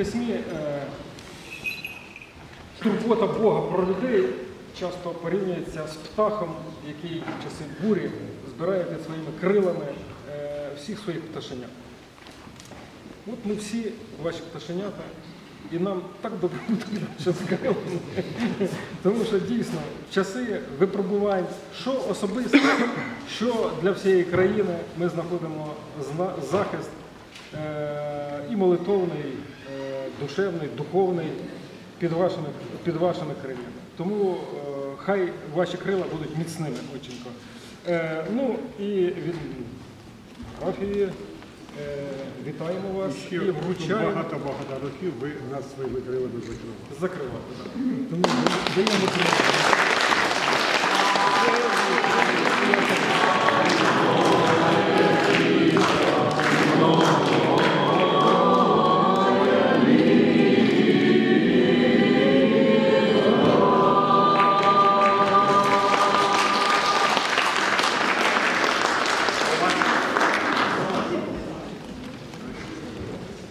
письмі е, турбота Бога про людей часто порівнюється з птахом, який в часи бурі збирає під своїми крилами е, всіх своїх пташенят. От ми всі ваші пташенята, і нам так добре що з крилами. Тому що дійсно в часи випробувань, що особисто, що для всієї країни ми знаходимо захист е, і молитовний, душевний, духовний під вашими, під вашими крилами. Тому е, хай ваші крила будуть міцними, оченько. Е, ну і від Рафії е, вітаємо вас і Ще вручаємо. багато-багато років ви нас своїми крилами закривали. Закривали, так. Тому даємо привіт.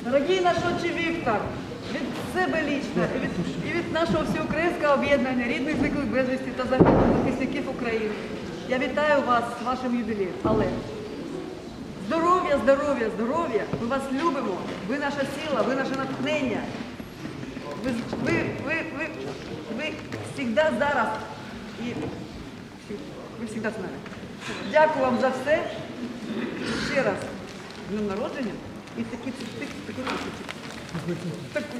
Дорогий наш отче Віктор, від себе лічно і від, і від нашого всеукраїнського об'єднання рідних зниклих безвісті та загиблих захисників України. Я вітаю вас з вашим юбілеєм. Але здоров'я, здоров'я, здоров'я. Ми вас любимо. Ви наша сила, ви наше натхнення. Ви, ви, ви, ви, ви завжди зараз і ви завжди з нами. Дякую вам за все. Ще раз днем народження і такі такі такі такі.